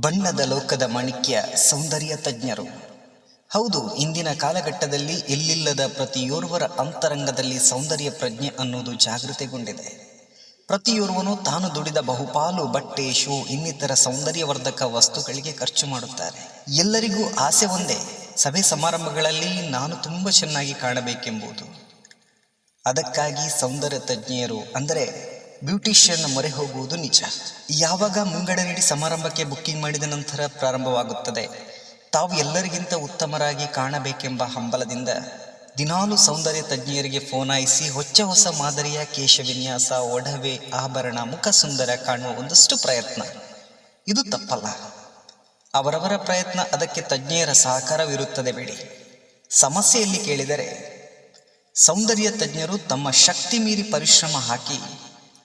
ಬಣ್ಣದ ಲೋಕದ ಮಾಣಿಕ್ಯ ಸೌಂದರ್ಯ ತಜ್ಞರು. ಹೌದು, ಇಂದಿನ ಕಾಲಘಟ್ಟದಲ್ಲಿ ಎಲ್ಲಿಲ್ಲದ ಪ್ರತಿಯೋರ್ವರ ಅಂತರಂಗದಲ್ಲಿ ಸೌಂದರ್ಯ ಪ್ರಜ್ಞೆ ಅನ್ನೋದು ಜಾಗೃತೆಗೊಂಡಿದೆ. ಪ್ರತಿಯೋರ್ವನು ತಾನು ದುಡಿದ ಬಹುಪಾಲು ಬಟ್ಟೆ, ಶೂ, ಇನ್ನಿತರ ಸೌಂದರ್ಯವರ್ಧಕ ವಸ್ತುಗಳಿಗೆ ಖರ್ಚು ಮಾಡುತ್ತಾರೆ. ಎಲ್ಲರಿಗೂ ಆಸೆ ಒಂದೇ, ಸಭೆ ಸಮಾರಂಭಗಳಲ್ಲಿ ನಾನು ತುಂಬ ಚೆನ್ನಾಗಿ ಕಾಣಬೇಕೆಂಬುದು. ಅದಕ್ಕಾಗಿ ಸೌಂದರ್ಯ ತಜ್ಞೆಯರು, ಅಂದರೆ ಬ್ಯೂಟಿಷಿಯನ್ ಮೊರೆ ಹೋಗುವುದು ನಿಜ. ಯಾವಾಗ ಮುಂಗಡ ನೀಡಿ ಸಮಾರಂಭಕ್ಕೆ ಬುಕ್ಕಿಂಗ್ ಮಾಡಿದ ನಂತರ ಪ್ರಾರಂಭವಾಗುತ್ತದೆ. ತಾವು ಎಲ್ಲರಿಗಿಂತ ಉತ್ತಮರಾಗಿ ಕಾಣಬೇಕೆಂಬ ಹಂಬಲದಿಂದ ದಿನಾಲು ಸೌಂದರ್ಯ ತಜ್ಞರಿಗೆ ಫೋನಾಯಿಸಿ ಹೊಚ್ಚ ಹೊಸ ಮಾದರಿಯ ಕೇಶ ವಿನ್ಯಾಸ ಒಡವೆ, ಆಭರಣ, ಮುಖ ಸುಂದರ ಕಾಣುವ ಒಂದಷ್ಟು ಪ್ರಯತ್ನ. ಇದು ತಪ್ಪಲ್ಲ. ಅವರವರ ಪ್ರಯತ್ನ ಅದಕ್ಕೆ ತಜ್ಞೆಯರ ಸಹಕಾರವಿರುತ್ತದೆ ಬಿಡಿ. ಸಮಸ್ಯೆಯಲ್ಲಿ ಕೇಳಿದರೆ, ಸೌಂದರ್ಯ ತಜ್ಞರು ತಮ್ಮ ಶಕ್ತಿ ಮೀರಿ ಪರಿಶ್ರಮ ಹಾಕಿ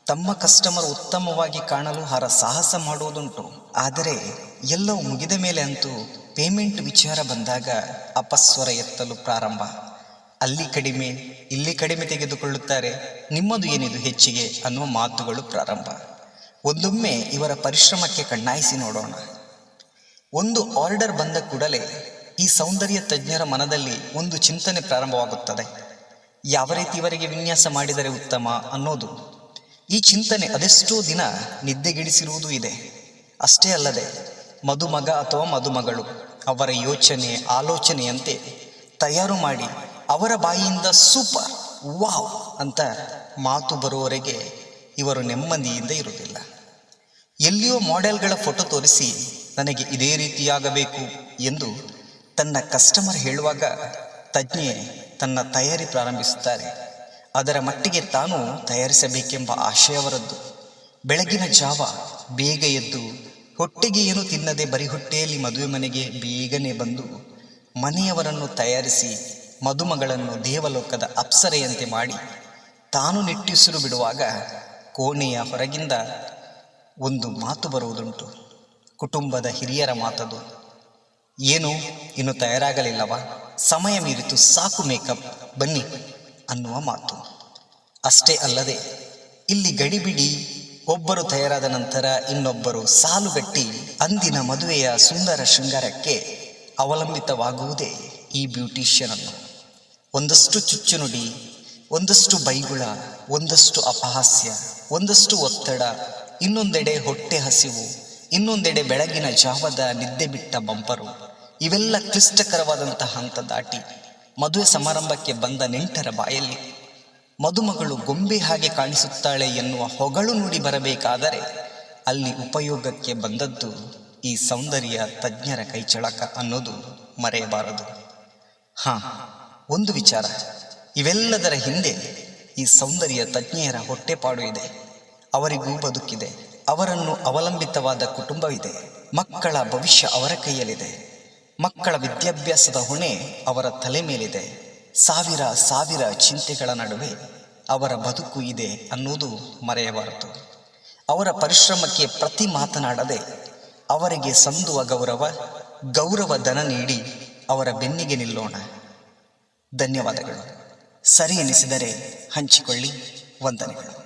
ತಮ್ಮ ಕಸ್ಟಮರ್ ಉತ್ತಮವಾಗಿ ಕಾಣಲು ಹರ ಸಾಹಸ ಮಾಡುವುದುಂಟು. ಆದರೆ ಎಲ್ಲವೂ ಮುಗಿದ ಮೇಲೆ ಅಂತೂ ಪೇಮೆಂಟ್ ವಿಚಾರ ಬಂದಾಗ ಅಪಸ್ವರ ಎತ್ತಲು ಪ್ರಾರಂಭ. ಅಲ್ಲಿ ಕಡಿಮೆ, ಇಲ್ಲಿ ಕಡಿಮೆ ತೆಗೆದುಕೊಳ್ಳುತ್ತಾರೆ. ನಿಮ್ಮದು ಏನಿದು ಹೆಚ್ಚಿಗೆ ಅನ್ನುವ ಮಾತುಗಳು ಪ್ರಾರಂಭ. ಒಂದೊಮ್ಮೆ ಇವರ ಪರಿಶ್ರಮಕ್ಕೆ ಕಣ್ಣಾಯಿಸಿ ನೋಡೋಣ. ಒಂದು ಆರ್ಡರ್ ಬಂದ ಕೂಡಲೇ ಈ ಸೌಂದರ್ಯ ತಜ್ಞರ ಮನದಲ್ಲಿ ಒಂದು ಚಿಂತನೆ ಪ್ರಾರಂಭವಾಗುತ್ತದೆ. ಯಾವ ರೀತಿ ಇವರಿಗೆ ವಿನ್ಯಾಸ ಮಾಡಿದರೆ ಉತ್ತಮ ಅನ್ನೋದು. ಈ ಚಿಂತನೆ ಅದೆಷ್ಟೋ ದಿನ ನಿದ್ದೆಗಿಡಿಸಿರುವುದೂ ಇದೆ. ಅಷ್ಟೇ ಅಲ್ಲದೆ, ಮದುಮಗ ಅಥವಾ ಮದುಮಗಳು, ಅವರ ಯೋಚನೆ, ಆಲೋಚನೆಯಂತೆ ತಯಾರು ಮಾಡಿ ಅವರ ಬಾಯಿಯಿಂದ ಸೂಪರ್ ವಾವ್ ಅಂತ ಮಾತು ಬರುವವರೆಗೆ ಇವರು ನೆಮ್ಮದಿಯಿಂದ ಇರುವುದಿಲ್ಲ. ಎಲ್ಲಿಯೋ ಮಾಡೆಲ್ಗಳ ಫೋಟೋ ತೋರಿಸಿ ನನಗೆ ಇದೇ ರೀತಿಯಾಗಬೇಕು ಎಂದು ತನ್ನ ಕಸ್ಟಮರ್ ಹೇಳುವಾಗ ತಜ್ಞೆ ತನ್ನ ತಯಾರಿ ಪ್ರಾರಂಭಿಸುತ್ತಾರೆ. ಅದರ ಮಟ್ಟಿಗೆ ತಾನು ತಯಾರಿಸಬೇಕೆಂಬ ಆಶಯವರದ್ದು. ಬೆಳಗಿನ ಜಾವ ಬೇಗ ಎದ್ದು ಹೊಟ್ಟೆಗೆ ಏನು ತಿನ್ನದೆ ಬರಿ ಹೊಟ್ಟೆಯಲ್ಲಿ ಮದುವೆ ಮನೆಗೆ ಬೇಗನೆ ಬಂದು ಮನೆಯವರನ್ನು ತಯಾರಿಸಿ ಮದುಮಗಳನ್ನು ದೇವಲೋಕದ ಅಪ್ಸರೆಯಂತೆ ಮಾಡಿ ತಾನು ನಿಟ್ಟುಸಿರು ಬಿಡುವಾಗ ಕೋಣೆಯ ಹೊರಗಿಂದ ಒಂದು ಮಾತು ಬರುವುದುಂಟು. ಕುಟುಂಬದ ಹಿರಿಯರ ಮಾತದು. ಏನು, ಇನ್ನು ತಯಾರಾಗಲಿಲ್ಲವಾ? ಸಮಯ ಮೀರಿತು, ಸಾಕು ಮೇಕಪ್, ಬನ್ನಿ ಅನ್ನುವ ಮಾತು. ಅಷ್ಟೇ ಅಲ್ಲದೆ, ಇಲ್ಲಿ ಗಡಿಬಿಡಿ ಒಬ್ಬರು ತಯಾರಾದ ನಂತರ ಇನ್ನೊಬ್ಬರು ಸಾಲುಗಟ್ಟಿ ಅಂದಿನ ಮದುವೆಯ ಸುಂದರ ಶೃಂಗಾರಕ್ಕೆ ಅವಲಂಬಿತವಾಗುವುದೇ ಈ ಬ್ಯೂಟಿಷಿಯನ್ ಅನ್ನು ಒಂದಷ್ಟು ಚುಚ್ಚುನುಡಿ, ಒಂದಷ್ಟು ಬೈಗುಳ, ಒಂದಷ್ಟು ಅಪಹಾಸ್ಯ, ಒಂದಷ್ಟು ಒತ್ತಡ, ಇನ್ನೊಂದೆಡೆ ಹೊಟ್ಟೆ ಹಸಿವು, ಇನ್ನೊಂದೆಡೆ ಬೆಳಗಿನ ಜಾವದ ನಿದ್ದೆ ಬಿಟ್ಟ ಬಂಪರು, ಇವೆಲ್ಲ ಕ್ಲಿಷ್ಟಕರವಾದಂತಹ ಹಂತ ದಾಟಿ ಮದುವೆ ಸಮಾರಂಭಕ್ಕೆ ಬಂದ ನೆಂಟರ ಬಾಯಲ್ಲಿ ಮದುಮಗಳು ಗೊಂಬೆ ಹಾಗೆ ಕಾಣಿಸುತ್ತಾಳೆ ಎನ್ನುವ ಹೊಗಳು ನುಡಿ ಬರಬೇಕಾದರೆ ಅಲ್ಲಿ ಉಪಯೋಗಕ್ಕೆ ಬಂದದ್ದು ಈ ಸೌಂದರ್ಯ ತಜ್ಞರ ಕೈಚಳಕ ಅನ್ನೋದು ಮರೆಯಬಾರದು. ಹಾಂ, ಒಂದು ವಿಚಾರ. ಇವೆಲ್ಲದರ ಹಿಂದೆ ಈ ಸೌಂದರ್ಯ ತಜ್ಞೆಯರ ಹೊಟ್ಟೆಪಾಡು ಇದೆ. ಅವರಿಗೂ ಬದುಕಿದೆ. ಅವರನ್ನು ಅವಲಂಬಿತವಾದ ಕುಟುಂಬವಿದೆ. ಮಕ್ಕಳ ಭವಿಷ್ಯ ಅವರ ಕೈಯಲ್ಲಿದೆ. ಮಕ್ಕಳ ವಿದ್ಯಾಭ್ಯಾಸದ ಹೊಣೆ ಅವರ ತಲೆ ಮೇಲಿದೆ. ಸಾವಿರ ಸಾವಿರ ಚಿಂತೆಗಳ ನಡುವೆ ಅವರ ಬದುಕು ಇದೆ ಅನ್ನೋದು ಮರೆಯಬಾರದು. ಅವರ ಪರಿಶ್ರಮಕ್ಕೆ ಪ್ರತಿ ಮಾತನಾಡದೆ ಅವರಿಗೆ ಸಂದುವ ಗೌರವ ಗೌರವ ಧನ ನೀಡಿ ಅವರ ಬೆನ್ನಿಗೆ ನಿಲ್ಲೋಣ. ಧನ್ಯವಾದಗಳು. ಸರಿ ಎನಿಸಿದರೆ ಹಂಚಿಕೊಳ್ಳಿ. ವಂದನೆಗಳು.